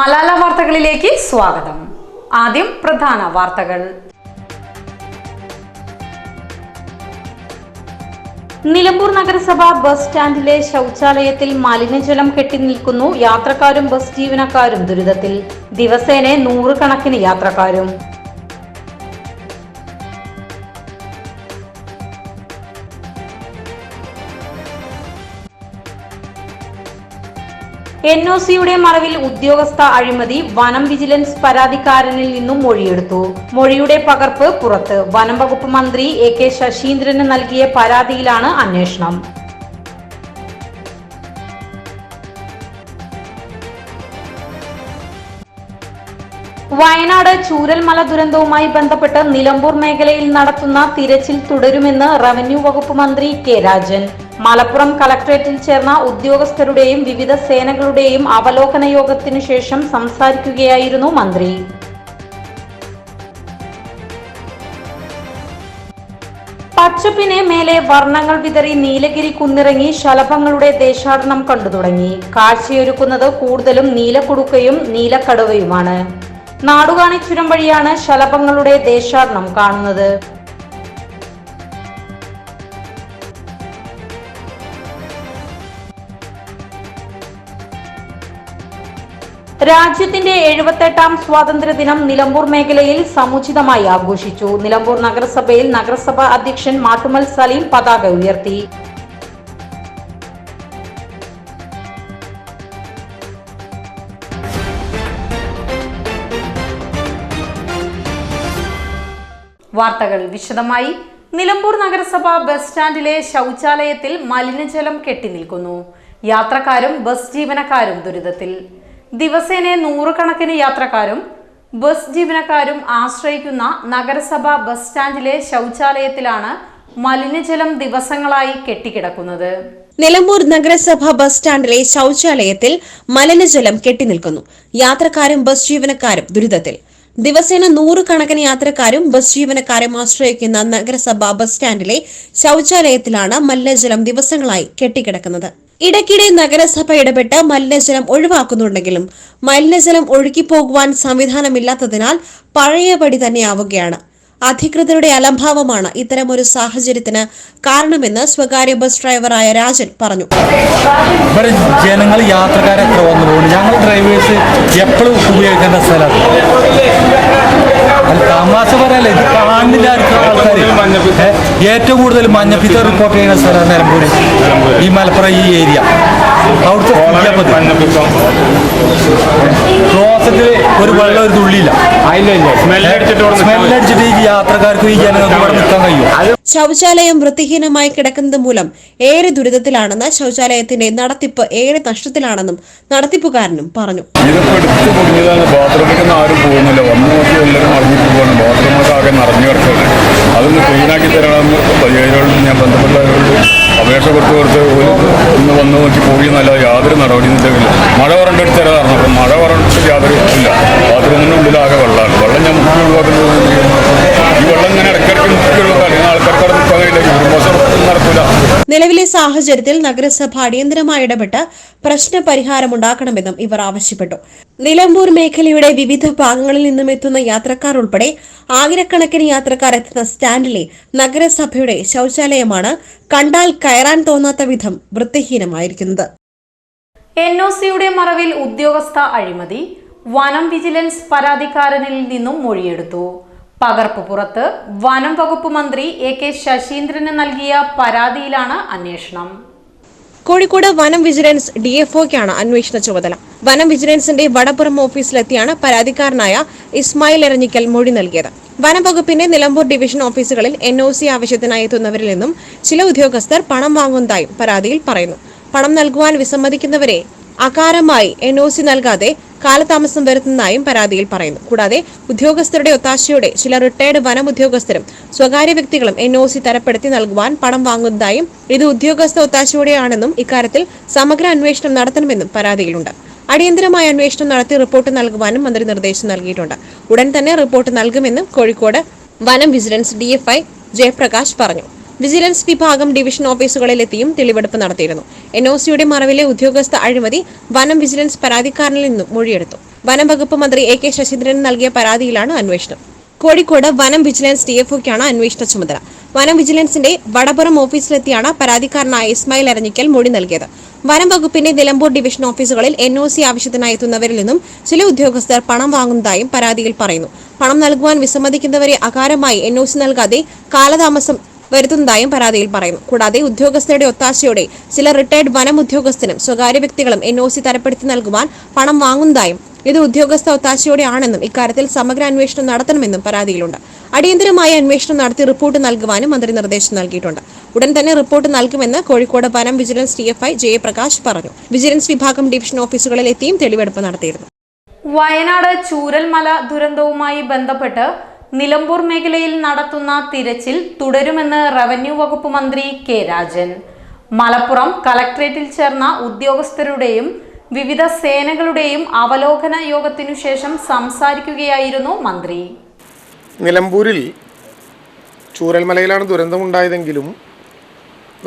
മലാല വാർത്തകളിലേക്ക് സ്വാഗതം. ആദ്യം പ്രധാന വാർത്തകൾ. നിലമ്പൂർ നഗരസഭ ബസ് സ്റ്റാൻഡിലെ ശൗചാലയത്തിൽ മലിനജലം കെട്ടിനിൽക്കുന്നു യാത്രക്കാരും ബസ് ജീവനക്കാരും ദുരിതത്തിൽ. ദിവസേന നൂറുകണക്കിന് യാത്രക്കാരും. എൻ ഒ സിയുടെ മറവിൽ ഉദ്യോഗസ്ഥ അഴിമതി വനം വിജിലൻസ് പരാതിക്കാരനിൽ നിന്നും മൊഴിയെടുത്തു. മൊഴിയുടെ പകർപ്പ് പുറത്ത്. വനം വകുപ്പ് മന്ത്രി എ കെ ശശീന്ദ്രന് നൽകിയ പരാതിയിലാണ് അന്വേഷണം. വയനാട് ചൂരൽമല ദുരന്തവുമായി ബന്ധപ്പെട്ട് നിലമ്പൂർ മേഖലയിൽ നടത്തുന്ന തിരച്ചിൽ തുടരുമെന്ന് റവന്യൂ വകുപ്പ് മന്ത്രി കെ രാജൻ. മലപ്പുറം കളക്ട്രേറ്റിൽ ചേർന്ന ഉദ്യോഗസ്ഥരുടെയും വിവിധ സേനകളുടെയും അവലോകന യോഗത്തിനു ശേഷം സംസാരിക്കുകയായിരുന്നു മന്ത്രി. പച്ചപ്പിനെ മേലെ വർണങ്ങൾ വിതറി നീലഗിരി കുന്നിറങ്ങി ശലഭങ്ങളുടെ ദേശാടനം കണ്ടു തുടങ്ങി. കാഴ്ചയൊരുക്കുന്നത് കൂടുതലും നീലക്കുടുക്കയും നീലക്കടുവയുമാണ്. നാടുകാണി ചുരം വഴിയാണ് ശലഭങ്ങളുടെ ദേശാടനം കാണുന്നത്. രാജ്യത്തിന്റെ എഴുപത്തെട്ടാം സ്വാതന്ത്ര്യ ദിനം നിലമ്പൂർ മേഖലയിൽ സമുചിതമായി ആഘോഷിച്ചു. നിലമ്പൂർ നഗരസഭയിൽ നഗരസഭാ അധ്യക്ഷൻ മാട്ടുമൽ സലീം പതാക ഉയർത്തി. വാർത്തകൾ വിശദമായി. നിലമ്പൂർ നഗരസഭ ബസ് സ്റ്റാൻഡിലെ ശൗചാലയത്തിൽ മലിനജലം കെട്ടിനിൽക്കുന്നു യാത്രക്കാരും ബസ് ജീവനക്കാരും ദുരിതത്തിൽ. ദിവസേന നൂറുകണക്കിന് യാത്രക്കാരും ബസ് ജീവനക്കാരും ആശ്രയിക്കുന്ന നഗരസഭ ബസ് സ്റ്റാൻഡിലെ ശൗചാലയത്തിലാണ് മലിനജലം ദിവസങ്ങളായി കെട്ടിക്കിടക്കുന്നത്. നിലമ്പൂർ നഗരസഭ ബസ് സ്റ്റാൻഡിലെ ശൗചാലയത്തിൽ മലിനജലം കെട്ടിനിൽക്കുന്നു. യാത്രക്കാരും ബസ് ജീവനക്കാരും ദുരിതത്തിൽ. ദിവസേന നൂറുകണക്കിന് യാത്രക്കാരും ബസ് ജീവനക്കാരും ആശ്രയിക്കുന്ന നഗരസഭ ബസ് സ്റ്റാൻഡിലെ ശൗചാലയത്തിലാണ് മലിനജലം ദിവസങ്ങളായി കെട്ടിക്കിടക്കുന്നത്. ഇടയ്ക്കിടെ നഗരസഭ ഇടപെട്ട് മലിനജലം ഒഴിവാക്കുന്നുണ്ടെങ്കിലും മലിനജലം ഒഴുകിപ്പോകുവാൻ സംവിധാനമില്ലാത്തതിനാൽ പഴയപടി തന്നെയാവുകയാണ്. അധികൃതരുടെ അലംഭാവമാണ് ഇത്തരമൊരു സാഹചര്യത്തിന് കാരണമെന്ന് സ്വകാര്യ ബസ് ഡ്രൈവറായ രാജൻ പറഞ്ഞു. ജനങ്ങൾ യാത്രക്കാരെ ഞങ്ങൾ ഡ്രൈവേഴ്സ് എപ്പോഴും ഉപയോഗിക്കേണ്ട സ്ഥലം അത്. തമാശ പറയല്ല ഇത് കാണില്ല ആൾക്കാർ ഏറ്റവും കൂടുതൽ മഞ്ഞപ്പിത്ത റിപ്പോർട്ട് ചെയ്യുന്ന സ്ഥലമാണ് നിലമ്പൂർ ഈ മലപ്പുറം ഈ ഏരിയ. അവിടുത്തെ ക്ലോസറ്റിൽ ഒരു വെള്ളം ഒരു തുള്ളിയില്ല. സ്മെല്ലടിച്ചിട്ട് ഈ യാത്രക്കാർക്ക് ഈ ജനങ്ങൾക്ക് ഇവിടെ നിൽക്കാൻ കഴിയും. ശൌചാലയം വൃത്തിഹീനമായി കിടക്കുന്നത് മൂലം ഏറെ ദുരിതത്തിലാണെന്ന് ശൗചാലയത്തിന്റെ നടത്തിപ്പ് ഏറെ നഷ്ടത്തിലാണെന്നും നടത്തിപ്പുകാരനും പറഞ്ഞു. ഇതൊക്കെ ബാത്റൂമിൽ ആരും പോകുന്നില്ല. വന്നു നോക്കി എല്ലാവരും അറിഞ്ഞിട്ട് പോകണം ബാത്റൂമൊക്കെ ആകെ നിറഞ്ഞു കിടക്കുകയാണ്. അതൊന്ന് ക്ലീനാക്കി തരണമെന്ന് ഞാൻ ബന്ധപ്പെട്ടവരോട് അപേക്ഷ കൊടുത്ത് കൊടുത്ത് ഒന്ന് വന്ന് നോക്കി പോയി എന്നല്ല യാതൊരു നടപടിയും ഇല്ലെങ്കിൽ. മഴ പറഞ്ഞിട്ട് തരാറുണ്ട് അപ്പം മഴ പറഞ്ഞിട്ട് യാതൊരു ഇല്ല. ബാത്റൂമിന്റെ ഉള്ളിലാകെ വെള്ളമാണ്. വെള്ളം ഞാൻ ഒഴിവാക്കുന്നത് ഈ വെള്ളം ഇങ്ങനെ ഇടയ്ക്കിടയ്ക്ക് മുക്കി ഒഴിവാക്കാൻ അല്ലെങ്കിൽ ആൾക്കാർക്ക് അവിടെ നിൽക്കാൻ കഴിയില്ല. ഒരു നടക്കില്ല നിലവിലെ സാഹചര്യത്തിൽ നഗരസഭ അടിയന്തരമായി ഇടപെട്ട് പ്രശ്ന പരിഹാരമുണ്ടാക്കണമെന്നും ഇവർ ആവശ്യപ്പെട്ടു. നിലമ്പൂർ മേഖലയുടെ വിവിധ ഭാഗങ്ങളിൽ നിന്നും എത്തുന്ന യാത്രക്കാർ ഉൾപ്പെടെ ആയിരക്കണക്കിന് യാത്രക്കാർ എത്തുന്ന സ്റ്റാൻഡിലെ നഗരസഭയുടെ ശൌചാലയമാണ് കണ്ടാൽ കയറാൻ തോന്നാത്ത വിധം വൃത്തിഹീനമായിരിക്കുന്നത്. എൻ ഒ സിയുടെ മറവിൽ ഉദ്യോഗസ്ഥ അഴിമതി വനം വിജിലൻസ് പരാതിക്കാരനിൽ നിന്നും മൊഴിയെടുത്തു. പകർപ്പ് പുറത്ത്. വനം വകുപ്പ് മന്ത്രി എ കെ ശശീന്ദ്രന് നൽകിയ പരാതിയിലാണ് അന്വേഷണം. കോഴിക്കോട് വനം വിജിലൻസ് ഡി ഡിഎഫ്ഒക്കാണ് അന്വേഷണ ചുമതല. വനം വിജിലൻസിന്റെ വടപ്പുറം ഓഫീസിലെത്തിയാണ് പരാതിക്കാരനായ ഇസ്മായിൽ എറഞ്ഞിക്കൽ മൊഴി നൽകിയത്. വനം വകുപ്പിന്റെ നിലമ്പൂർ ഡിവിഷൻ ഓഫീസുകളിൽ എൻ ഒ സി ആവശ്യത്തിനായി എത്തുന്നവരിൽ നിന്നും ചില ഉദ്യോഗസ്ഥർ പണം വാങ്ങുന്നതായും പരാതിയിൽ പറയുന്നു. പണം നൽകുവാൻ വിസമ്മതിക്കുന്നവരെ അകാരമായി എൻ ഒ സി നൽകാതെ കാലതാമസം വരുത്തുന്നതായും പരാതിയിൽ പറയുന്നു. കൂടാതെ ഉദ്യോഗസ്ഥരുടെ ഒത്താശയോടെ ചില റിട്ടയർഡ് വനം ഉദ്യോഗസ്ഥരും സ്വകാര്യ വ്യക്തികളും എൻ ഒ സി തരപ്പെടുത്തി നൽകുവാൻ പണം വാങ്ങുന്നതായും ഇത് ഉദ്യോഗസ്ഥ ഒത്താശയോടെയാണെന്നും ഇക്കാര്യത്തിൽ സമഗ്ര അന്വേഷണം നടത്തണമെന്നും പരാതിയിലുണ്ട്. അടിയന്തരമായ അന്വേഷണം നടത്തി റിപ്പോർട്ട് നൽകുവാനും മന്ത്രി നിർദ്ദേശം നൽകിയിട്ടുണ്ട്. ഉടൻ തന്നെ റിപ്പോർട്ട് നൽകുമെന്നും കോഴിക്കോട് വനം വിജിലൻസ് ഡിഎഫ്ഐ ജയപ്രകാശ് പറഞ്ഞു. വിജിലൻസ് വിഭാഗം ഡിവിഷൻ ഓഫീസുകളിലെത്തിയും തെളിവെടുപ്പ് നടത്തിയിരുന്നു. എൻ ഒ സിയുടെ മറവിലെ ഉദ്യോഗസ്ഥ അഴിമതി വനം വിജിലൻസ് പരാതിക്കാരനിൽ നിന്നും മൊഴിയെടുത്തു. വനം വകുപ്പ് മന്ത്രി എ കെ ശശീന്ദ്രൻ നൽകിയ പരാതിയിലാണ് അന്വേഷണം. കോഴിക്കോട് വനം വിജിലൻസ് ഡിഎഫ്ഒക്കാണ് അന്വേഷണ ചുമതല. വനം വിജിലൻസിന്റെ വടപുറം ഓഫീസിലെത്തിയാണ് പരാതിക്കാരനായ ഇസ്മായിൽ അരഞ്ഞിക്കൽ മൊഴി നൽകിയത്. വനം വകുപ്പിന്റെ നിലമ്പൂർ ഡിവിഷൻ ഓഫീസുകളിൽ എൻ ഒ സി ആവശ്യത്തിനായി എത്തുന്നവരിൽ നിന്നും ചില ഉദ്യോഗസ്ഥർ പണം വാങ്ങുന്നതായും പരാതിയിൽ പറയുന്നു. പണം നൽകുവാൻ വിസമ്മതിക്കുന്നവരെ അകാരമായി എൻ ഒ സി നൽകാതെ കാലതാമസം വരുത്തുന്നതായും പരാതിയിൽ പറയുന്നു. കൂടാതെ ഉദ്യോഗസ്ഥരുടെ ഒത്താശയോടെ ചില റിട്ടയർഡ് വനം ഉദ്യോഗസ്ഥനും സ്വകാര്യ വ്യക്തികളും എൻ ഒ സി തരപ്പെടുത്തി നൽകുവാൻ പണം വാങ്ങുന്നതായും ഇത് ഉദ്യോഗസ്ഥ ഒത്താശയോടെയാണെന്നും ഇക്കാര്യത്തിൽ സമഗ്ര അന്വേഷണം നടത്തണമെന്നും പരാതിയിലുണ്ട്. അടിയന്തരമായ അന്വേഷണം നടത്തി റിപ്പോർട്ട് നൽകുവാനും മന്ത്രി നിർദ്ദേശം നൽകിയിട്ടുണ്ട്. ഉടൻ തന്നെ റിപ്പോർട്ട് നൽകുമെന്ന് കോഴിക്കോട് വനം വിജിലൻസ് ഡിഎഫ്ഐ ജയപ്രകാശ് പറഞ്ഞു. വിജിലൻസ് വിഭാഗം ഡിവിഷൻ ഓഫീസുകളിൽ എത്തിയും തെളിവെടുപ്പ് നടത്തിയിരുന്നു. വയനാട് ചൂരൽമല ദുരന്തവുമായി ബന്ധപ്പെട്ട് നിലമ്പൂർ മേഖലയിൽ നടത്തുന്ന തിരച്ചിൽ തുടരുമെന്ന് റവന്യൂ വകുപ്പ് മന്ത്രി കെ രാജൻ. മലപ്പുറം കളക്ട്രേറ്റിൽ ചേർന്ന ഉദ്യോഗസ്ഥരുടെയും വിവിധ സേനകളുടെയും അവലോകന യോഗത്തിനു ശേഷം സംസാരിക്കുകയായിരുന്നു മന്ത്രി. നിലമ്പൂരിൽ ചൂരൽമലയിലാണ് ദുരന്തമുണ്ടായതെങ്കിലും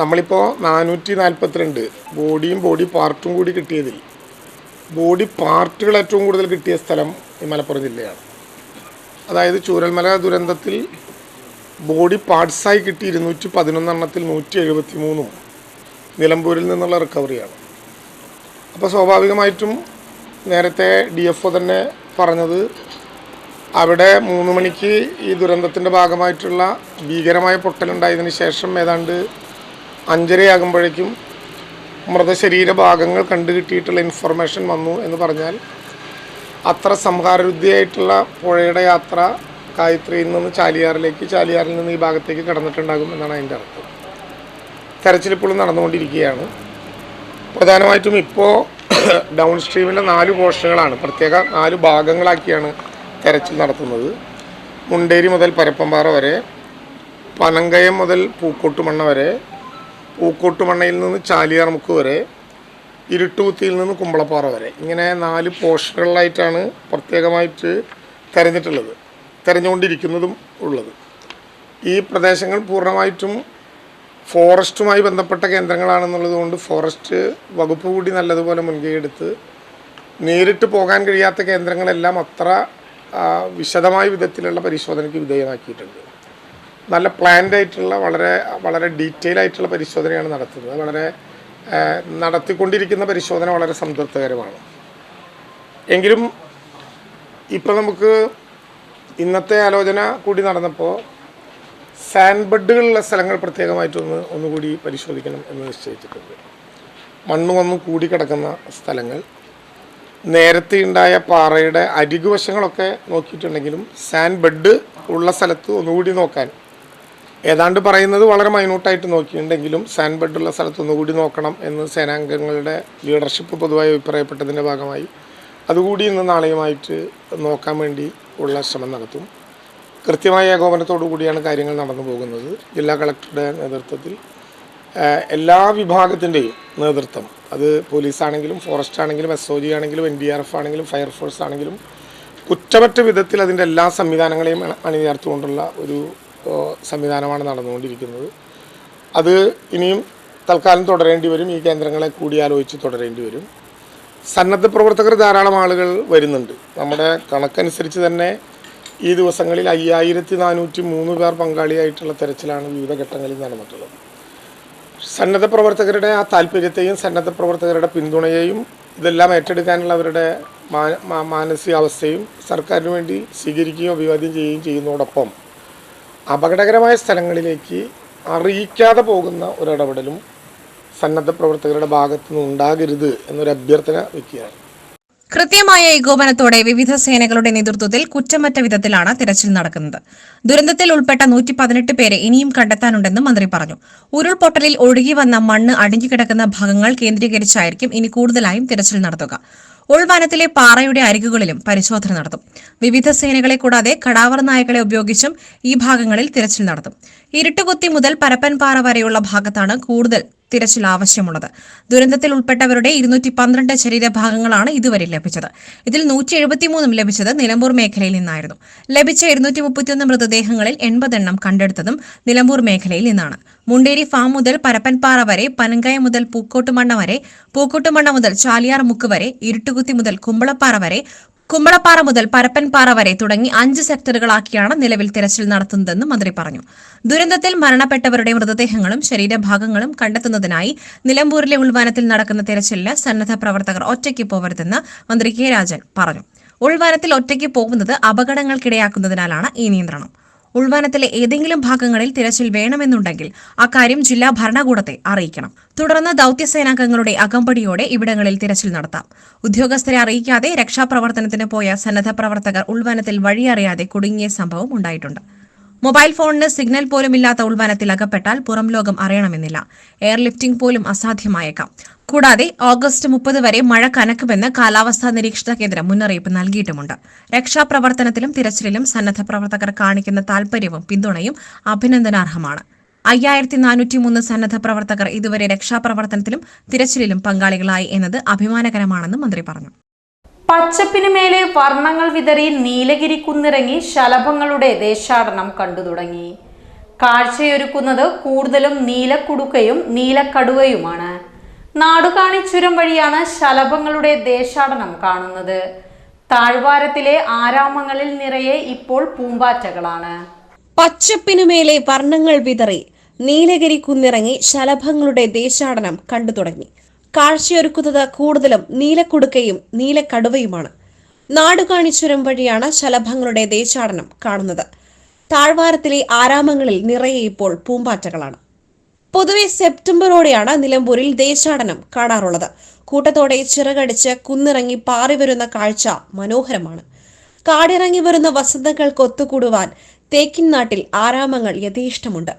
നമ്മളിപ്പോൾ നാനൂറ്റി നാൽപ്പത്തിരണ്ട് ബോഡിയും ബോഡി പാർട്ടും കൂടി കിട്ടിയതിൽ ബോഡി പാർട്ടുകൾ ഏറ്റവും കൂടുതൽ കിട്ടിയ സ്ഥലം ഈ മലപ്പുറം ജില്ലയാണ്. അതായത് ചൂരൽമല ദുരന്തത്തിൽ ബോഡി പാർട്സായി കിട്ടി ഇരുന്നൂറ്റി പതിനൊന്നെണ്ണത്തിൽ നൂറ്റി എഴുപത്തി മൂന്നും നിലമ്പൂരിൽ നിന്നുള്ള റിക്കവറിയാണ്. അപ്പോൾ സ്വാഭാവികമായിട്ടും നേരത്തെ ഡി എഫ് ഒ തന്നെ പറഞ്ഞത് അവിടെ മൂന്ന് മണിക്ക് ഈ ദുരന്തത്തിന്റെ ഭാഗമായിട്ടുള്ള ഭീകരമായ പൊട്ടലുണ്ടായതിനു ശേഷം ഏതാണ്ട് അഞ്ചരയാകുമ്പോഴേക്കും മൃതശരീര ഭാഗങ്ങൾ കണ്ടുകിട്ടിയിട്ടുള്ള ഇൻഫർമേഷൻ വന്നു എന്ന് പറഞ്ഞാൽ അത്ര സംഹാരരുദ്ധിയായിട്ടുള്ള പുഴയുടെ യാത്ര കായത്രിയിൽ നിന്ന് ചാലിയാറിലേക്ക് ചാലിയാറിൽ നിന്ന് ഈ ഭാഗത്തേക്ക് കടന്നിട്ടുണ്ടാകും എന്നാണ് അതിന്റെ അർത്ഥം. തെരച്ചിലിപ്പോഴും നടന്നുകൊണ്ടിരിക്കുകയാണ്. പ്രധാനമായിട്ടും ഇപ്പോൾ ഡൗൺ സ്ട്രീമിലെ നാല് പോർഷനുകളാണ് പ്രത്യേക നാല് ഭാഗങ്ങളാക്കിയാണ് തെരച്ചിൽ നടത്തുന്നത്. മുണ്ടേരി മുതൽ പരപ്പമ്പാറ വരെ പനങ്കയം മുതൽ പൂക്കോട്ടുമണ്ണ വരെ പൂക്കോട്ടുമണ്ണയിൽ നിന്ന് ചാലിയാർമുക്ക് വരെ ഇരുട്ടുകുത്തിയിൽ നിന്ന് കുമ്പളപ്പാറ വരെ. ഇങ്ങനെ നാല് പോർഷനുകളിലായിട്ടാണ് പ്രത്യേകമായിട്ട് തെരഞ്ഞിട്ടുള്ളത്. തെരഞ്ഞുകൊണ്ടിരിക്കുന്നതും ഉള്ളത്. ഈ പ്രദേശങ്ങൾ പൂർണമായിട്ടും ഫോറസ്റ്റുമായി ബന്ധപ്പെട്ട കേന്ദ്രങ്ങളാണെന്നുള്ളത് കൊണ്ട് ഫോറസ്റ്റ് വകുപ്പ് കൂടി നല്ലതുപോലെ മുൻകൈയെടുത്ത് നേരിട്ട് പോകാൻ കഴിയാത്ത കേന്ദ്രങ്ങളെല്ലാം അത്ര വിശദമായ വിധത്തിലുള്ള പരിശോധനയ്ക്ക് വിധേയമാക്കിയിട്ടുണ്ട്. നല്ല പ്ലാൻഡ് ആയിട്ടുള്ള വളരെ വളരെ ഡീറ്റെയിൽ ആയിട്ടുള്ള പരിശോധനയാണ് നടത്തുന്നത്. വളരെ നടത്തിക്കൊണ്ടിരിക്കുന്ന പരിശോധന വളരെ സംതൃപ്തകരമാണ്. എങ്കിലും ഇപ്പം നമുക്ക് ഇന്നത്തെ ആലോചന കൂടി നടന്നപ്പോൾ സാൻഡ് ബെഡുകളുള്ള സ്ഥലങ്ങൾ പ്രത്യേകമായിട്ടൊന്ന് ഒന്നുകൂടി പരിശോധിക്കണം എന്ന് നിശ്ചയിച്ചിട്ടുണ്ട്. മണ്ണ് കൂടി കിടക്കുന്ന സ്ഥലങ്ങൾ. നേരത്തെ ഉണ്ടായ പാറയുടെ അരികുവശങ്ങളൊക്കെ നോക്കിയിട്ടുണ്ടെങ്കിലും സാൻഡ് ബെഡ് ഉള്ള സ്ഥലത്ത് ഒന്നുകൂടി നോക്കാൻ ഏതാണ്ട് പറയുന്നത് വളരെ മൈന്യൂട്ടായിട്ട് നോക്കിയിട്ടുണ്ടെങ്കിലും സാൻഡ് ബെഡുള്ള സ്ഥലത്തൊന്നുകൂടി നോക്കണം എന്ന് സേനാംഗങ്ങളുടെ ലീഡർഷിപ്പ് പൊതുവായി അഭിപ്രായപ്പെട്ടതിന്റെ ഭാഗമായി. അതുകൂടി ഇന്ന് നാളെയുമായിട്ട് നോക്കാൻ വേണ്ടി ഉള്ള ശ്രമം നടത്തും. കൃത്യമായ ഏകോപനത്തോടു കൂടിയാണ് കാര്യങ്ങൾ നടന്നു പോകുന്നത്. ജില്ലാ കളക്ടറുടെ നേതൃത്വത്തിൽ എല്ലാ വിഭാഗത്തിന്റെയും നേതൃത്വം. അത് പോലീസാണെങ്കിലും ഫോറസ്റ്റ് ആണെങ്കിലും എസ് ഒ ജി ആണെങ്കിലും എൻ ഡി ആർ എഫ് ആണെങ്കിലും ഫയർഫോഴ്സ് ആണെങ്കിലും കുറ്റമറ്റ വിധത്തിൽ അതിന്റെ എല്ലാ സംവിധാനങ്ങളെയും അണ- ഒരു സംവിധാനമാണ് നടന്നുകൊണ്ടിരിക്കുന്നത്. അത് ഇനിയും തൽക്കാലം തുടരേണ്ടി വരും. ഈ കേന്ദ്രങ്ങളെ കൂടിയാലോചിച്ച് തുടരേണ്ടി വരും. സന്നദ്ധ പ്രവർത്തകർ ധാരാളം ആളുകൾ വരുന്നുണ്ട്. നമ്മുടെ കണക്കനുസരിച്ച് തന്നെ ഈ ദിവസങ്ങളിൽ അയ്യായിരത്തി നാനൂറ്റി മൂന്ന് പേർ പങ്കാളിയായിട്ടുള്ള തെരച്ചിലാണ് വിവിധ ഘട്ടങ്ങളിൽ നടന്നിട്ടുള്ളത്. സന്നദ്ധ പ്രവർത്തകരുടെ ആ താല്പര്യത്തെയും സന്നദ്ധ പ്രവർത്തകരുടെ പിന്തുണയെയും ഇതെല്ലാം ഏറ്റെടുക്കാനുള്ള അവരുടെ മാനസികാവസ്ഥയും സർക്കാരിന് വേണ്ടി സ്വീകരിക്കുകയും അഭിവാദ്യം ചെയ്യുകയും ചെയ്യുന്നതോടൊപ്പം അപകടകരമായ സ്ഥലങ്ങളിലേക്ക് അറിയിക്കാതെ പോകുന്ന ഒരിടപെടലും സന്നദ്ധ പ്രവർത്തകരുടെ ഭാഗത്തു നിന്ന് ഉണ്ടാകരുത് എന്നൊരു അഭ്യർത്ഥന വയ്ക്കുകയാണ് കൃത്യമായ ഏകോപനത്തോടെ വിവിധ സേനകളുടെ നേതൃത്വത്തിൽ കുറ്റമറ്റ വിധത്തിലാണ് തിരച്ചിൽ നടക്കുന്നത്. ദുരന്തത്തിൽ ഉൾപ്പെട്ട നൂറ്റി പതിനെട്ട് പേരെ ഇനിയും കണ്ടെത്താനുണ്ടെന്നും മന്ത്രി പറഞ്ഞു. ഉരുൾപൊട്ടലിൽ ഒഴുകി വന്ന മണ്ണ് അടിഞ്ഞുകിടക്കുന്ന ഭാഗങ്ങൾ കേന്ദ്രീകരിച്ചായിരിക്കും ഇനി കൂടുതലായും തിരച്ചിൽ നടത്തുക. ഉൾവനത്തിലെ പാറയുടെ അരികുകളിലും പരിശോധന നടത്തും. വിവിധ സേനകളെ കൂടാതെ കടാവർ നായകളെ ഉപയോഗിച്ചും ഈ ഭാഗങ്ങളിൽ തിരച്ചിൽ നടത്തും. ഇരുട്ടുകുത്തി മുതൽ പരപ്പൻപാറ വരെയുള്ള ഭാഗത്താണ് കൂടുതൽ തിരച്ചിൽ ആവശ്യമുള്ളത് ദുരന്തത്തിൽ ഉൾപ്പെട്ടവരുടെ ഇരുന്നൂറ്റി പന്ത്രണ്ട് ശരീരഭാഗങ്ങളാണ് ഇതുവരെ ലഭിച്ചത്. ഇതിൽ നൂറ്റി എഴുപത്തിമൂന്നും ലഭിച്ചത് നിലമ്പൂർ മേഖലയിൽ നിന്നായിരുന്നു. ലഭിച്ച ഇരുന്നൂറ്റി മുപ്പത്തിയൊന്ന് മൃതദേഹങ്ങളിൽ എൺപതെണ്ണം കണ്ടെടുത്തതും നിലമ്പൂർ മേഖലയിൽ നിന്നാണ്. മുണ്ടേരി ഫാം മുതൽ പരപ്പൻപാറ വരെ പനങ്കായ മുതൽ പൂക്കോട്ടുമണ്ണ വരെ പൂക്കോട്ടുമണ്ണ മുതൽ ചാലിയാർ മുക്ക് വരെ ഇരുട്ടുകുത്തി മുതൽ കുമ്പളപ്പാറ വരെ കുമ്പളപ്പാറ മുതൽ പരപ്പൻപാറ വരെ തുടങ്ങി അഞ്ച് സെക്ടറുകളാക്കിയാണ് നിലവിൽ തിരച്ചിൽ നടത്തുന്നതെന്നും മന്ത്രി പറഞ്ഞു. ദുരന്തത്തിൽ മരണപ്പെട്ടവരുടെ മൃതദേഹങ്ങളും ശരീരഭാഗങ്ങളും കണ്ടെത്തുന്നതിനായി നിലമ്പൂരിലെ ഉൾവനത്തിൽ നടക്കുന്ന തിരച്ചിലിന് സന്നദ്ധ പ്രവർത്തകർ ഒറ്റയ്ക്ക് പോവരുതെന്ന് മന്ത്രി കെ രാജൻ പറഞ്ഞു. ഉൾവനത്തിൽ ഒറ്റയ്ക്ക് പോകുന്നത് അപകടങ്ങൾക്കിടയാക്കുന്നതിനാലാണ് ഈ നിയന്ത്രണം. ഉൾവനത്തിലെ ഏതെങ്കിലും ഭാഗങ്ങളിൽ തിരച്ചിൽ വേണമെന്നുണ്ടെങ്കിൽ അക്കാര്യം ജില്ലാ ഭരണകൂടത്തെ അറിയിക്കണം. തുടർന്ന് ദൌത്യസേനാംഗങ്ങളുടെ അകമ്പടിയോടെ ഇവിടങ്ങളിൽ തിരച്ചിൽ നടത്താം. ഉദ്യോഗസ്ഥരെ അറിയിക്കാതെ രക്ഷാപ്രവർത്തനത്തിന് പോയ സന്നദ്ധ പ്രവർത്തകർ ഉൾവനത്തിൽ വഴിയറിയാതെ കുടുങ്ങിയ സംഭവം ഉണ്ടായിട്ടുണ്ട്. മൊബൈൽ ഫോണിന് സിഗ്നൽ പോലും ഇല്ലാത്ത ഉൾവനത്തിൽ അകപ്പെട്ടാൽ പുറം ലോകം അറിയണമെന്നില്ല. എയർലിഫ്റ്റിംഗ് പോലും അസാധ്യമായേക്കാം. കൂടാതെ ഓഗസ്റ്റ് മുപ്പത് വരെ മഴ കനക്കുമെന്ന് കാലാവസ്ഥാ നിരീക്ഷണ കേന്ദ്രം മുന്നറിയിപ്പ് നൽകിയിട്ടുമുണ്ട്. രക്ഷാപ്രവർത്തനത്തിലും തിരച്ചിലിലും സന്നദ്ധ പ്രവർത്തകർ കാണിക്കുന്ന താൽപര്യവും പിന്തുണയും അഭിനന്ദനാർഹമാണ്. അയ്യായിരത്തി നാനൂറ്റി മൂന്ന് സന്നദ്ധ പ്രവർത്തകർ ഇതുവരെ രക്ഷാപ്രവർത്തനത്തിലും തിരച്ചിലിലും പങ്കാളികളായി എന്നത് അഭിമാനകരമാണെന്ന് മന്ത്രി പറഞ്ഞു. പച്ചപ്പിന് മേലെ വർണങ്ങൾ വിതറി നീലഗിരി കുന്നിറങ്ങി ശലഭങ്ങളുടെ ദേശാടനം കണ്ടു തുടങ്ങി. കാഴ്ചയൊരുക്കുന്നത് കൂടുതലും നീലക്കുടുക്കയും നീലക്കടുവയുമാണ്. നാടുകാണി ചുരം വഴിയാണ് ശലഭങ്ങളുടെ ദേശാടനം കാണുന്നത്. താഴ്വാരത്തിലെ ആരാമങ്ങളിൽ നിറയെ ഇപ്പോൾ പൂമ്പാറ്റകളാണ്. പച്ചപ്പിനുമേലെ വർണങ്ങൾ വിതറി നീലഗിരി കുന്നിറങ്ങി ശലഭങ്ങളുടെ ദേശാടനം കണ്ടു തുടങ്ങി. കാഴ്ചയൊരുക്കുന്നത് കൂടുതലും നീലക്കുടുക്കയും നീലക്കടുവയുമാണ്. നാടുകാണിച്ചുരം വഴിയാണ് ശലഭങ്ങളുടെ ദേശാടനം കാണുന്നത്. താഴ്വാരത്തിലെ ആരാമങ്ങളിൽ നിറയെ ഇപ്പോൾ പൂമ്പാറ്റകളാണ്. പൊതുവെ സെപ്റ്റംബറോടെയാണ് നിലമ്പൂരിൽ ദേശാടനം കാണാറുള്ളത്. കൂട്ടത്തോടെ ചിറകടിച്ച് കുന്നിറങ്ങി പാറി വരുന്ന കാഴ്ച മനോഹരമാണ്. കാടിറങ്ങി വരുന്ന വസന്തങ്ങൾക്ക് ഒത്തുകൂടുവാൻ തേക്കിൻ നാട്ടിൽ ആരാമങ്ങൾ യഥേഷ്ടമുണ്ട്.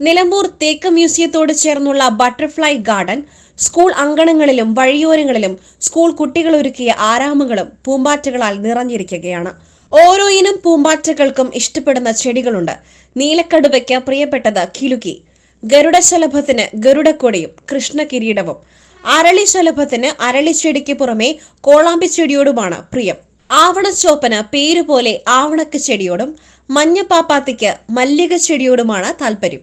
നിലമ്പൂർ തേക്ക് മ്യൂസിയത്തോട് ചേർന്നുള്ള ബട്ടർഫ്ലൈ ഗാർഡൻ സ്കൂൾ അങ്കണങ്ങളിലും വഴിയോരങ്ങളിലും സ്കൂൾ കുട്ടികൾ ഒരുക്കിയ ആരാമങ്ങളും പൂമ്പാറ്റകളാൽ നിറഞ്ഞിരിക്കുകയാണ്. ഓരോ ഇനം പൂമ്പാറ്റകൾക്കും ഇഷ്ടപ്പെടുന്ന ചെടികളുണ്ട്. നീലക്കടുവയ്ക്ക് പ്രിയപ്പെട്ടത് കിലുക്കി. ഗരുഡശലഭത്തിന് ഗരുഡക്കൊടിയും കൃഷ്ണകിരീടവും. അരളി ശലഭത്തിന് അരളിച്ചെടിക്ക് പുറമെ കോളാമ്പിച്ചെടിയോടുമാണ് പ്രിയം. ആവണച്ചോപ്പന് പേരുപോലെ ആവണക്ക് ചെടിയോടും മഞ്ഞപ്പാപ്പാത്തിക്ക് മല്ലിക ചെടിയോടുമാണ് താല്പര്യം.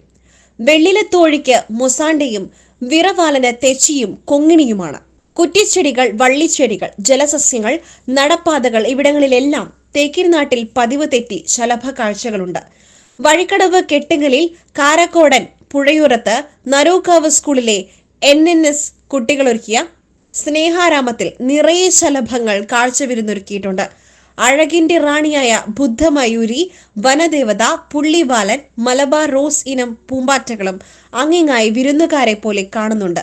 വെള്ളിലത്തോഴിക്ക് മുസാണ്ടയും വിറവാലന് തെച്ചിയും കൊങ്ങിണിയുമാണ്. കുറ്റിച്ചെടികൾ വള്ളിച്ചെടികൾ ജലസസ്യങ്ങൾ നടപ്പാതകൾ ഇവിടങ്ങളിലെല്ലാം തേക്കിരിനാട്ടിൽ പതിവ് തെറ്റി ശലഭ കാഴ്ചകളുണ്ട്. വഴിക്കടവ് കെട്ടുങ്ങലിൽ കാരക്കോടൻ പുഴയോരത്ത് നരോക്കാവ് സ്കൂളിലെ എൻ എൻ എസ് കുട്ടികളൊരുക്കിയ സ്നേഹാരാമത്തിൽ നിറയെ ശലഭങ്ങൾ കാഴ്ചവിരുന്നൊരുക്കിയിട്ടുണ്ട്. അഴകിന്റെ റാണിയായ ബുദ്ധമയൂരി വനദേവത പുള്ളിവാലൻ മലബാർ റോസ് ഇനം പൂമ്പാറ്റകളും അങ്ങിങ്ങായി വിരുന്നുകാരെ പോലെ കാണുന്നുണ്ട്.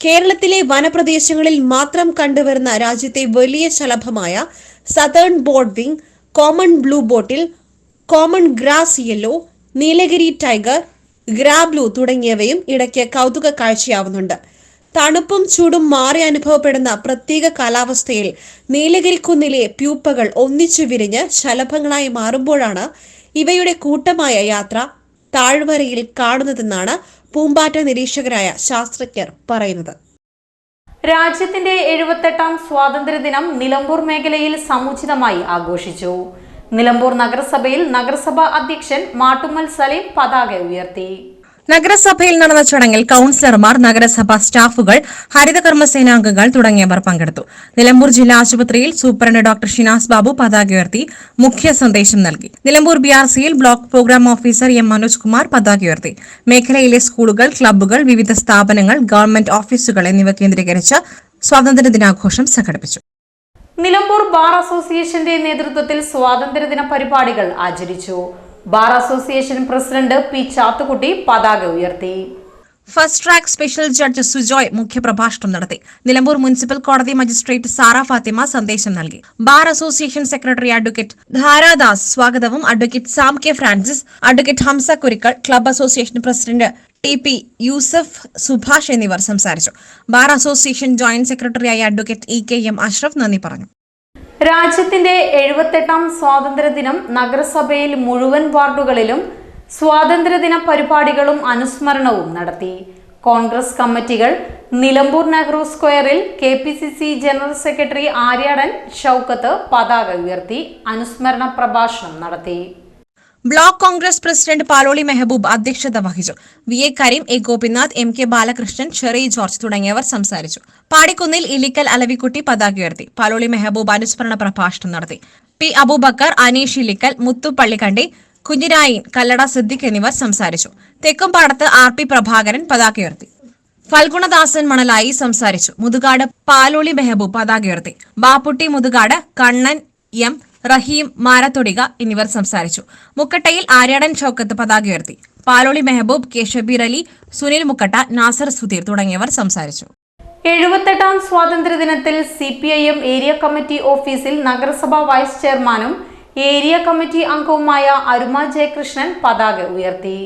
കേരളത്തിലെ വനപ്രദേശങ്ങളിൽ മാത്രം കണ്ടുവരുന്ന രാജ്യത്തെ വലിയ ശലഭമായ southern birdwing common bluebottle common grass yellow Nilgiri tiger grass blue തുടങ്ങിയവയും ഇടയ്ക്ക് കൗതുക കാഴ്ചയാവുന്നുണ്ട്. തണുപ്പും ചൂടും മാറി അനുഭവപ്പെടുന്ന പ്രത്യേക കാലാവസ്ഥയിൽ നീലഗിരിക്കുന്നിലെ പ്യൂപ്പകൾ ഒന്നിച്ചു വിരിഞ്ഞ് ശലഭങ്ങളായി മാറുമ്പോഴാണ് ഇവയുടെ കൂട്ടമായ യാത്ര താഴ്വരയിൽ കാണുന്നതെന്നാണ് പൂമ്പാറ്റ നിരീക്ഷകരായ ശാസ്ത്രജ്ഞർ പറയുന്നത്. രാജ്യത്തിന്റെ എഴുപത്തെട്ടാം സ്വാതന്ത്ര്യദിനം നിലമ്പൂർ മേഖലയിൽ സമുചിതമായി ആഘോഷിച്ചു. നിലമ്പൂർ നഗരസഭയിൽ നഗരസഭാ അധ്യക്ഷൻ മാട്ടുമ്മൽ സലീം പതാക ഉയർത്തി. നഗരസഭയിൽ നടന്ന ചടങ്ങിൽ കൌൺസിലർമാർ നഗരസഭാ സ്റ്റാഫുകൾ ഹരിതകർമ്മസേനാംഗങ്ങൾ തുടങ്ങിയവർ പങ്കെടുത്തു. നിലമ്പൂർ ജില്ലാ ആശുപത്രിയിൽ സൂപ്രണ്ട് ഡോക്ടർ ഷിനാസ് ബാബു പതാക ഉയർത്തി മുഖ്യ സന്ദേശം നൽകി. നിലമ്പൂർ ബി ആർ സിയിൽ block programme officer M Manoj Kumar പതാക ഉയർത്തി. മേഖലയിലെ സ്കൂളുകൾ ക്ലബ്ബുകൾ വിവിധ സ്ഥാപനങ്ങൾ ഗവൺമെന്റ് ഓഫീസുകൾ എന്നിവ കേന്ദ്രീകരിച്ച് സ്വാതന്ത്ര്യ ദിനാഘോഷം സംഘടിപ്പിച്ചു. നിലമ്പൂർ ബാർ അസോസിയേഷന്റെ നേതൃത്വത്തിൽ സ്വാതന്ത്ര്യദിന പരിപാടികൾ ആചരിച്ചു. Bar association president P Chathukutty പതാക ഉയർത്തി. First track special judge Sujoy മുഖ്യപ്രഭാഷണം നടത്തി. നിലമ്പൂർ മുനിസിപ്പൽ കോടതി മജിസ്ട്രേറ്റ് സാറ ഫാത്തിമ സന്ദേശം നൽകി. Bar association secretary advocate Dharadas സ്വാഗതവും. Advocate Sam K Francis advocate Hamsa Kurikkal club association president T P Yusuf Subhash എന്നിവർ സംസാരിച്ചു. ബാർ അസോസിയേഷൻ ജോയിന്റ് സെക്രട്ടറിയായ advocate E K M Ashraf നന്ദി പറഞ്ഞു. രാജ്യത്തിന്റെ എഴുപത്തെട്ടാം സ്വാതന്ത്ര്യദിനം നഗരസഭയിൽ മുഴുവൻ വാർഡുകളിലും സ്വാതന്ത്ര്യദിന പരിപാടികളും അനുസ്മരണവും നടത്തി. കോൺഗ്രസ് കമ്മിറ്റികൾ നിലമ്പൂർ നെഹ്റു സ്ക്വയറിൽ K P C C general secretary Aryadan Shoukath പതാക ഉയർത്തി അനുസ്മരണ പ്രഭാഷണം നടത്തി. ബ്ലോക്ക് കോൺഗ്രസ് പ്രസിഡന്റ് പാലോളി മെഹബൂബ് അധ്യക്ഷത വഹിച്ചു. V A Kareem A Gopinath M K Balakrishnan Sherry George തുടങ്ങിയവർ സംസാരിച്ചു. പാടിക്കുന്നിൽ ഇലിക്കൽ അലവിക്കുട്ടി പതാക ഉയർത്തി. പാലോളി മെഹബൂബ് അനുസ്മരണ പ്രഭാഷണം നടത്തി. പി അബൂബക്കർ അനീഷ് ഇലിക്കൽ മുത്തുപള്ളിക്കണ്ടി കുഞ്ഞിരായി കല്ലട സിദ്ദിഖ് എന്നിവർ സംസാരിച്ചു. തെക്കുംപാടത്ത് ആർ പി പ്രഭാകരൻ പതാക ഉയർത്തി. ഫൽഗുണദാസൻ മണലായി സംസാരിച്ചു. മുതുകാട് പാലോളി മെഹബൂബ് പതാക ഉയർത്തി. ബാപ്പുട്ടി മുതുകാട് കണ്ണൻ എം റഹീം മാരത്തൊടിക എന്നിവർ സംസാരിച്ചു. മുക്കട്ടയിൽ ആര്യാടൻ ചൌക്കത്ത് പതാക ഉയർത്തി. പാലോളി മെഹബൂബ് കെ ഷബീർ അലി സുനിൽ മുക്കട്ട നാസർ സുധീർ തുടങ്ങിയവർ സംസാരിച്ചു. എഴുപത്തെട്ടാം സ്വാതന്ത്ര്യ ദിനത്തിൽ C P I M area committee office നഗരസഭാ വൈസ് ചെയർമാനും ഏരിയ കമ്മിറ്റി അംഗവുമായ അരുമ ജയകൃഷ്ണൻ പതാക ഉയർത്തി.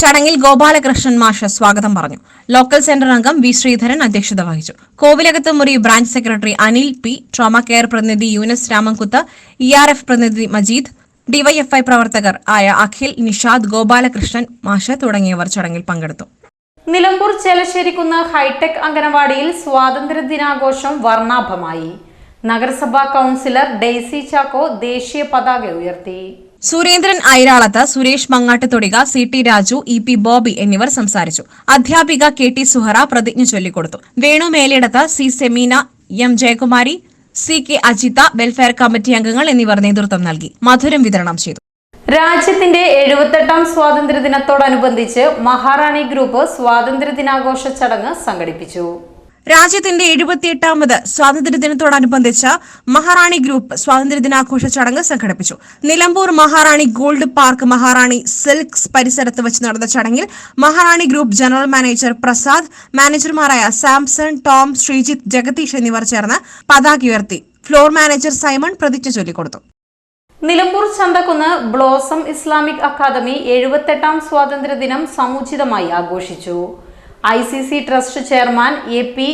ചടങ്ങിൽ ഗോപാലകൃഷ്ണൻ മാഷ് സ്വാഗതം പറഞ്ഞു. ലോക്കൽ സെന്റർ അംഗം വി ശ്രീധരൻ അധ്യക്ഷത വഹിച്ചു. കോവിലകത്ത് മുറി branch secretary Anil P trauma care പ്രതിനിധി Yunus Ramankuth E R F പ്രതിനിധി മജീദ് ഡിവൈഎഫ്ഐ പ്രവർത്തകർ ആയ അഖിൽ നിഷാദ് ഗോപാലകൃഷ്ണൻ മാഷ് തുടങ്ങിയവർ ചടങ്ങിൽ പങ്കെടുത്തു. നിലമ്പൂർ ചേലശ്ശേരിക്കുന്ന് ഹൈടെക് അംഗനവാടിയിൽ സ്വാതന്ത്ര്യ ദിനാഘോഷം വർണാഭമായി. നഗരസഭാ കൗൺസിലർ ഡെയ്സി ചാക്കോ ദേശീയ പതാക ഉയർത്തി. Surendran Airalath Suresh Mangattuthodika C T Raju E P Bobby എന്നിവർ സംസാരിച്ചു. അധ്യാപിക കെ ടി സുഹറ പ്രതിജ്ഞ ചൊല്ലിക്കൊടുത്തു. Venu Melidath C Semeena M Jayakumari C K Ajitha welfare committee അംഗങ്ങൾ എന്നിവർ നേതൃത്വം നൽകി. മധുരം വിതരണം ചെയ്തു. രാജ്യത്തിന്റെ എഴുപത്തെട്ടാം സ്വാതന്ത്ര്യ ദിനത്തോടനുബന്ധിച്ച് മഹാറാണി ഗ്രൂപ്പ് സ്വാതന്ത്ര്യ ദിനാഘോഷ ചടങ്ങ് സംഘടിപ്പിച്ചു. രാജ്യത്തിന്റെ എഴുപത്തിയെട്ടാമത് സ്വാതന്ത്ര്യദിനത്തോടനുബന്ധിച്ച് മഹാറാണി ഗ്രൂപ്പ് സ്വാതന്ത്ര്യദിനാഘോഷ ചടങ്ങ് സംഘടിപ്പിച്ചു. Nilambur Maharani gold park Maharani silks പരിസരത്ത് വെച്ച് നടന്ന ചടങ്ങിൽ Maharani group general manager Prasad മാനേജർമാരായ Samson Tom Sreejith Jagdish എന്നിവർ ചേർന്ന് പതാക ഉയർത്തി ഫ്ലോർ മാനേജർ സൈമൺ പ്രതിജ്ഞ ചൊല്ലിക്കൊടുത്തു. Nilambur Chanthakkunnu blossom Islamic academy എഴുപത്തെട്ടാം സ്വാതന്ത്ര്യ ദിനം സമുചിതമായി ആഘോഷിച്ചു. I C C trust chairman A P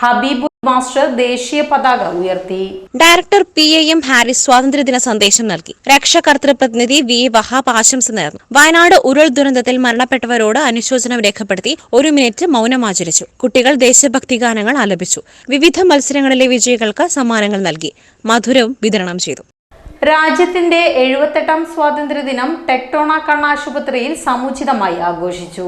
Habeebu master ദേശീയ പതാക ഉയർത്തി. Director P A M Haris സ്വാതന്ത്ര്യദിന സന്ദേശം നൽകി. രക്ഷകർത്തൃ പ്രതിനിധി വി വഹാബ് ആശംസ നേർന്നു. വയനാട് ഉരുൾ ദുരന്തത്തിൽ മരണപ്പെട്ടവരോട് അനുശോചനം രേഖപ്പെടുത്തി ഒരു മിനിറ്റ് മൗനമാചരിച്ചു. കുട്ടികൾ ദേശഭക്തി ഗാനങ്ങൾ ആലപിച്ചു. വിവിധ മത്സരങ്ങളിലെ വിജയികൾക്ക് സമ്മാനങ്ങൾ നൽകി. മധുരവും വിതരണം ചെയ്തു. രാജ്യത്തിന്റെ എഴുപത്തെട്ടാം സ്വാതന്ത്ര്യദിനം ടെക്ടോണ കണ്ണാശുപത്രിയിൽ സമുചിതമായി ആഘോഷിച്ചു.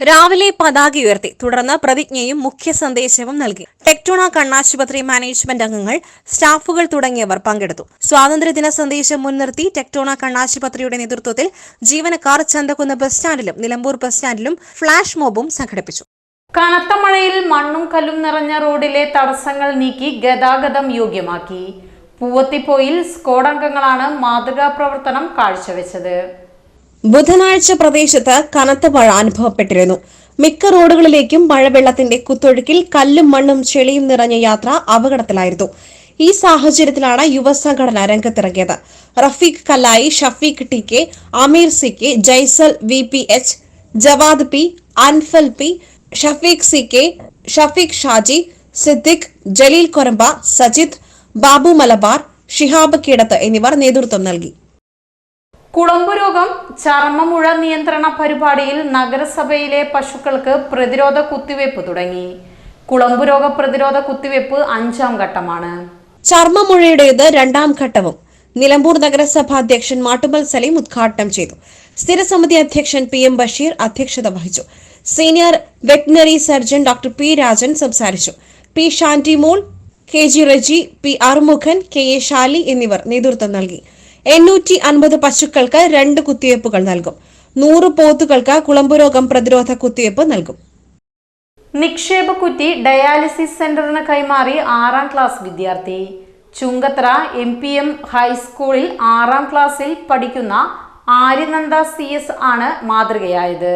രാവിലെ പതാക ഉയർത്തി. തുടർന്ന് പ്രതിജ്ഞയും മുഖ്യ സന്ദേശവും നൽകി. ടെക്ടോണ കണ്ണാശുപത്രി മാനേജ്മെന്റ് അംഗങ്ങൾ സ്റ്റാഫുകൾ തുടങ്ങിയവർ പങ്കെടുത്തു. സ്വാതന്ത്ര്യദിന സന്ദേശം മുൻനിർത്തി ടെക്ടോണ കണ്ണാശുപത്രിയുടെ നേതൃത്വത്തിൽ ജീവനക്കാർ ചന്തക്കുന്ന് ബസ് സ്റ്റാൻഡിലും നിലമ്പൂർ ബസ് സ്റ്റാൻഡിലും ഫ്ളാഷ് മോബും സംഘടിപ്പിച്ചു. കനത്ത മഴയിൽ മണ്ണും കല്ലും നിറഞ്ഞ റോഡിലെ തടസ്സങ്ങൾ നീക്കി ഗതാഗതം യോഗ്യമാക്കി. പൂവത്തിപ്പോയിൽ സ്കോഡ് അംഗങ്ങളാണ് മാതൃകാ പ്രവർത്തനം കാഴ്ചവെച്ചത്. ബുധനാഴ്ച പ്രദേശത്ത് കനത്ത മഴ അനുഭവപ്പെട്ടിരുന്നു. മിക്ക റോഡുകളിലേക്കും മഴവെള്ളത്തിന്റെ കുത്തൊഴുക്കിൽ കല്ലും മണ്ണും ചെളിയും നിറഞ്ഞ യാത്ര അപകടത്തിലായിരുന്നു. ഈ സാഹചര്യത്തിലാണ് യുവസംഘടന രംഗത്തിറങ്ങിയത്. Rafeeq Kallayi Shafeeq T K Ameer C K Jaisal V P H Jawad P Anfal P Shafeeq C K Shafeeq Shaji Siddique Jaleel Koramba Sajith Babu Malabar Shihab Keedath എന്നിവർ നേതൃത്വം നൽകി. കുളമ്പു രോഗം ചർമ്മമുഴ നിയന്ത്രണ പരിപാടിയിൽ നഗരസഭയിലെ പശുക്കൾക്ക് പ്രതിരോധ കുത്തിവയ്പ് തുടങ്ങി. കുളമ്പു രോഗ പ്രതിരോധ കുത്തിവയ്പ് അഞ്ചാം ഘട്ടമാണ്. ചർമ്മമുഴയുടേത് രണ്ടാം ഘട്ടവും. നിലമ്പൂർ നഗരസഭ അധ്യക്ഷൻ മാട്ടുമൽ സലീം ഉദ്ഘാടനം ചെയ്തു. സ്ഥിരസമിതി അധ്യക്ഷൻ പി എം ബഷീർ അധ്യക്ഷത വഹിച്ചു. Senior veterinary surgeon doctor P Rajan സംസാരിച്ചു. P Shantimol K G Reji P Arumukhan K A Shali എന്നിവർ നേതൃത്വം നൽകി. എണ്ണൂറ്റി അൻപത് പശുക്കൾക്ക് രണ്ട് കുത്തിവയ്പ്പുകൾ നൽകും. നൂറ് പോത്തുകൾക്ക് കുളമ്പുരോഗം പ്രതിരോധ കുത്തിവയ്പ് നൽകും. നിക്ഷേപ കുറ്റി ഡയാലിസിസ് സെന്ററിന് കൈമാറി ആറാം ക്ലാസ് വിദ്യാർത്ഥി. ചുങ്കത്ര എം പി എം ഹൈസ്കൂളിൽ ആറാം ക്ലാസ്സിൽ പഠിക്കുന്ന ആര്യനന്ദ സി എസ് ആണ് മാതൃകയായത്.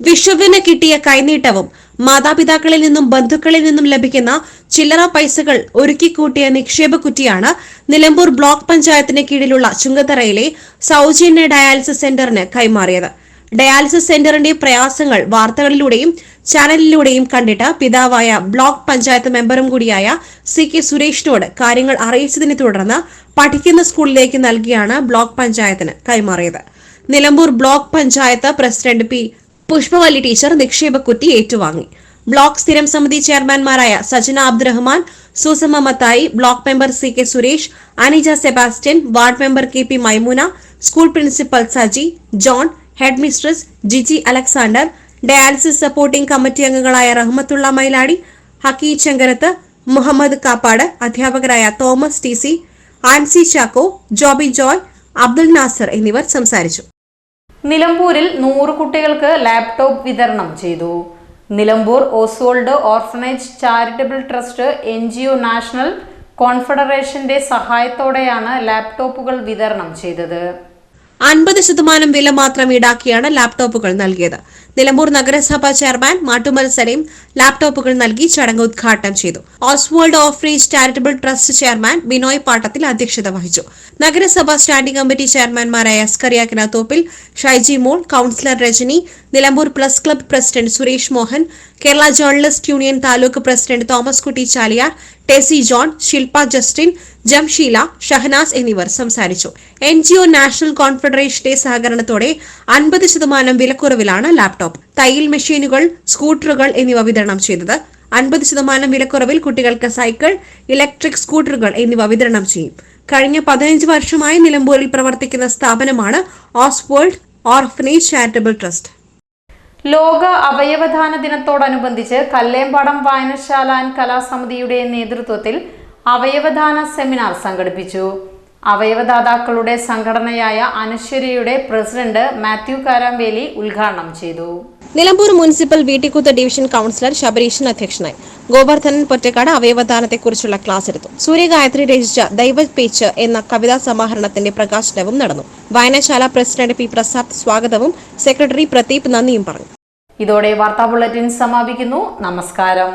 വിഷുവിന് കിട്ടിയ കൈനീട്ടവും മാതാപിതാക്കളിൽ നിന്നും ബന്ധുക്കളിൽ നിന്നും ലഭിക്കുന്ന ചില്ലറ പൈസകൾ ഒരുക്കിക്കൂട്ടിയ നിക്ഷേപ കുറ്റിയാണ് നിലമ്പൂർ ബ്ലോക്ക് പഞ്ചായത്തിന് കീഴിലുള്ള ചുങ്കത്തറയിലെ സൗജന്യ ഡയാലിസിസ് സെന്ററിന് കൈമാറിയത്. ഡയാലിസിസ് സെന്ററിന്റെ പ്രയാസങ്ങൾ വാർത്തകളിലൂടെയും ചാനലിലൂടെയും കണ്ടിട്ട് പിതാവായ ബ്ലോക്ക് പഞ്ചായത്ത് മെമ്പറും കൂടിയായ സി കെ സുരേഷിനോട് കാര്യങ്ങൾ അറിയിച്ചതിനെ തുടർന്ന് പഠിക്കുന്ന സ്കൂളിലേക്ക് നൽകിയാണ് ബ്ലോക്ക് പഞ്ചായത്തിന് കൈമാറിയത്. Nilambur block panchayat president P Pushpavalli teacher നിക്ഷേപക്കുറ്റി ഏറ്റുവാങ്ങി. ബ്ലോക്ക് സ്ഥിരം സമിതി ചെയർമാൻമാരായ Sajana Abdurahman Susamma Mathai block member C K Suresh Anija Sebastian ward member K P Maimuna school principal Saji John headmistress Jiji Alexander dialysis supporting committee അംഗങ്ങളായ റഹ്മത്തുള്ള മൈലാടി ഹക്കി ചെങ്കരത്ത് മുഹമ്മദ് കാപ്പാട് അധ്യാപകരായ Thomas T C Ancy Chacko Joby Joy Abdul Nasar എന്നിവർ സംസാരിച്ചു. നിലമ്പൂരിൽ നൂറ് കുട്ടികൾക്ക് laptop വിതരണം ചെയ്തു. Nilambur Oswald orphanage charitable trust N G O national കോൺഫെഡറേഷന്റെ സഹായത്തോടെയാണ് ലാപ്ടോപ്പുകൾ വിതരണം ചെയ്തത്. അൻപത് ശതമാനം വില മാത്രം ഈടാക്കിയാണ് ലാപ്ടോപ്പുകൾ നൽകിയത്. നിലമ്പൂർ നഗരസഭ ചെയർമാൻ മാട്ടുമൽ സലീം ലാപ്ടോപ്പുകൾ നൽകി ചടങ്ങ് ഉദ്ഘാടനം ചെയ്തു. Oswald ഓഫ്രീസ് charitable trust chairman Binoy Pattathil അധ്യക്ഷത വഹിച്ചു. നഗരസഭ standing committee ചെയർമാൻമാരായ Askaria Kinathoppil Shaijimol councillor Rajani Nilambur press club president Suresh Mohan Kerala journalist union taluk president Thomas Kutty Chaliyar Tessy John Shilpa Justin Jamsheela Shahanas എന്നിവർ സംസാരിച്ചു. N G O national കോൺഫെഡറേഷന്റെ സഹകരണത്തോടെ അൻപത് ശതമാനം വിലക്കുറവിലാണ് laptop. തയ്യൽ മെഷീനുകൾ സ്കൂട്ടറുകൾ എന്നിവ വിതരണം ചെയ്തത്. അൻപത് ശതമാനം വിലക്കുറവിൽ കുട്ടികൾക്ക് സൈക്കിൾ ഇലക്ട്രിക് സ്കൂട്ടറുകൾ എന്നിവ വിതരണം ചെയ്യും. കഴിഞ്ഞ പതിനഞ്ച് വർഷമായി നിലമ്പൂരിൽ പ്രവർത്തിക്കുന്ന സ്ഥാപനമാണ് ഓസ്വേൾഡ് ഓർഫനേജ് ചാരിറ്റബിൾ ട്രസ്റ്റ്. ലോക അവയവദാന ദിനത്തോടനുബന്ധിച്ച് കല്ലേമ്പാടം വായനശാല ആൻഡ് കലാസമിതിയുടെ നേതൃത്വത്തിൽ അവയവദാന സെമിനാർ സംഘടിപ്പിച്ചു. അവയവദാതാക്കളുടെ സംഘടനയായ അനശ്വരിയുടെ പ്രസിഡന്റ് മാത്യു കാരാമ്പേലി ഉദ്ഘാടനം ചെയ്തു. Nilambur municipal Veettikuth division councillor Sabareeshan അധ്യക്ഷനായി. ഗോവർദ്ധനൻ പൊറ്റക്കാട് അവയവദാനത്തെക്കുറിച്ചുള്ള ക്ലാസ് എടുത്തു. സൂര്യഗായത്രി രചിച്ച ദൈവ പേച്ച് എന്ന കവിതാ സമാഹരണത്തിന്റെ പ്രകാശനവും നടന്നു. വായനശാല പ്രസിഡന്റ് പി പ്രസാദ് സ്വാഗതവും സെക്രട്ടറി പ്രദീപ് നന്ദിയും പറഞ്ഞു. ഇതോടെ വാർത്താ ബുള്ളറ്റിൻ സമാപിക്കുന്നു. നമസ്കാരം.